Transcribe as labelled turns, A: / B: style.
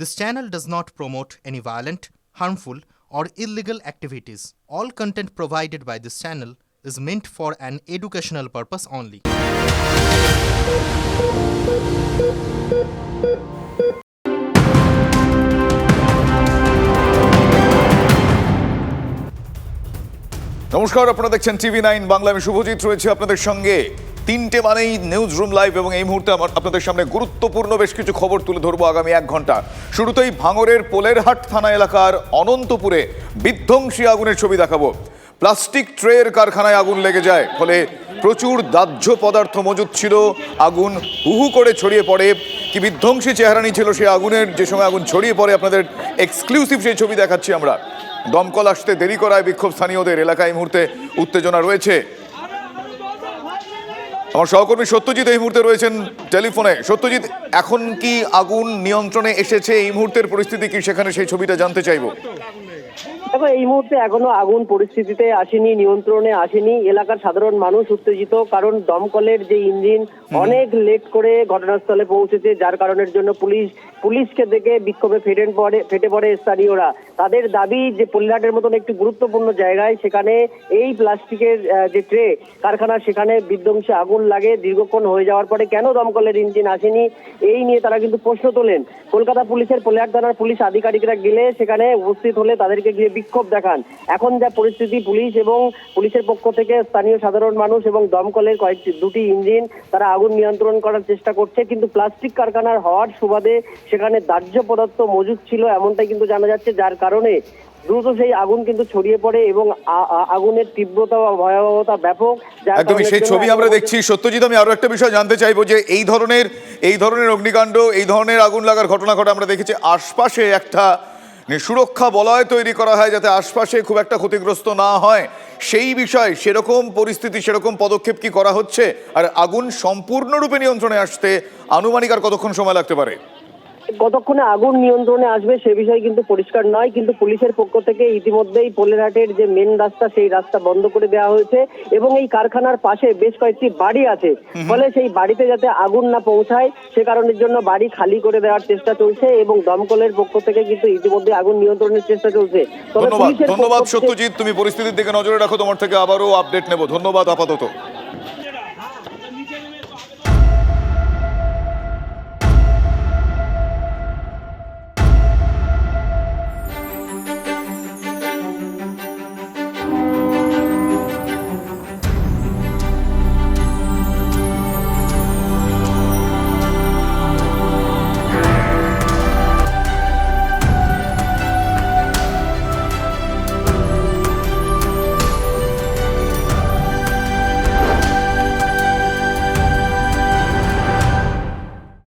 A: This channel does not promote any violent, harmful, or illegal activities. All content provided by this channel is meant for an educational purpose only.
B: নমস্কার আপনারা দেখছেন TV nine Bangla আমি শুভজিৎ রয়েছে আপনাদের সঙ্গে তিনটে মানেই নিউজ রুম লাইভ এবং এই মুহূর্তে আমার আপনাদের সামনে গুরুত্বপূর্ণ বেশ কিছু খবর তুলে ধরবো আগামী এক ঘণ্টা। শুরুতেই ভাঙরের পোলেরহাট থানা এলাকার অনন্তপুরে বিধ্বংসী আগুনের ছবি দেখাবো। প্লাস্টিক ট্রের কারখানায় আগুন লেগে যায়, ফলে প্রচুর দাহ্য পদার্থ মজুদ ছিল। আগুন হুহু করে ছড়িয়ে পড়ে। কি বিধ্বংসী চেহারানি ছিল সেই আগুনের, যে সময় আগুন ছড়িয়ে পড়ে, আপনাদের এক্সক্লুসিভ সেই ছবি দেখাচ্ছি আমরা। দমকল আসতে দেরি করায় বিক্ষোভ স্থানীয়দের, এলাকায় মুহূর্তে উত্তেজনা রয়েছে। আমার সহকর্মী সত্যজিৎ এই মুহূর্তে রয়েছেন টেলিফোনে। সত্যজিৎ, এখন কি আগুন নিয়ন্ত্রণে এসেছে? এই মুহূর্তের পরিস্থিতি কি? সেখানে সেই ছবিটা জানতে চাইব।
C: দেখো এই মুহূর্তে এখনও আগুন পরিস্থিতিতে আসেনি নিয়ন্ত্রণে আসেনি। এলাকার সাধারণ মানুষ উত্তেজিত কারণ দমকলের যে ইঞ্জিন অনেক লেট করে ঘটনাস্থলে পৌঁছেছে যার কারণের জন্য পুলিশ পুলিশকে দেখে বিক্ষোভে ফেটে পড়ে ফেটে পড়ে স্থানীয়রা। তাদের দাবি যে পল্লিহাটের মতন একটি গুরুত্বপূর্ণ জায়গায় সেখানে এই প্লাস্টিকের যে ট্রে কারখানা সেখানে বিধ্বংসী আগুন লাগে দীর্ঘক্ষণ হয়ে যাওয়ার পরে কেন দমকলের ইঞ্জিন আসেনি? এই নিয়ে তারা কিন্তু প্রশ্ন তোলেন। কলকাতা পুলিশের পল্লিহাট থানার পুলিশ আধিকারিকরা গেলে সেখানে উপস্থিত হলে তাদেরকে গিয়ে বিক্ষোভ দেখান। এখন যা পরিস্থিতি পুলিশ এবং পুলিশের পক্ষ থেকে স্থানীয় সাধারণ মানুষ এবং দমকলের কয়েকটি দুটি ইঞ্জিন তারা আগুন নিয়ন্ত্রণ করার চেষ্টা করছে কিন্তু প্লাস্টিক কারখানার হওয়ার সুবাদে সেখানে দাহ্য পদার্থ মজুদ ছিল এমনটাই কিন্তু জানা যাচ্ছে যার কারণে দ্রুত সেই আগুন কিন্তু ছড়িয়ে পড়ে এবং আগুনের তীব্রতা বা ভয়াবহতা ব্যাপক
B: একদমই সেই ছবি আমরা দেখছি। সত্যজিৎ আমি আরও একটা বিষয় জানতে চাইব যে এই ধরনের এই ধরনের অগ্নিকাণ্ড এই ধরনের আগুন লাগার ঘটনা ঘটে আমরা দেখেছি আশপাশে একটা সুরক্ষা বলয় তৈরি করা হয় যাতে আশপাশে খুব একটা ক্ষতিগ্রস্ত না হয়। সেই বিষয় সেরকম পরিস্থিতি, সেরকম পদক্ষেপ কি করা হচ্ছে? আর আগুন সম্পূর্ণরূপে নিয়ন্ত্রণে আসতে আনুমানিক আর কতক্ষণ সময় লাগতে পারে?
C: কতক্ষণে আগুন নিয়ন্ত্রণে আসবে সে বিষয়ে কিন্তু পরিষ্কার নয় কিন্তু পুলিশের পক্ষ থেকে ইতিমধ্যেই পোলেরহাটের যে মেন রাস্তা সেই রাস্তা বন্ধ করে দেওয়া হয়েছে এবং এই কারখানার পাশে বেশ কয়েকটি বাড়ি আছে। ফলে সেই বাড়িতে যাতে আগুন না পৌঁছায় সে কারণের জন্য বাড়ি খালি করে দেওয়ার চেষ্টা চলছে এবং দমকলের পক্ষ থেকে কিন্তু ইতিমধ্যে আগুন নিয়ন্ত্রণের চেষ্টা চলছে। তবে
B: ধন্যবাদ সত্যজিৎ তুমি পরিস্থিতির দিকে নজরে রাখো তোমার থেকে আবারও আপডেট নেব। ধন্যবাদ আপাতত।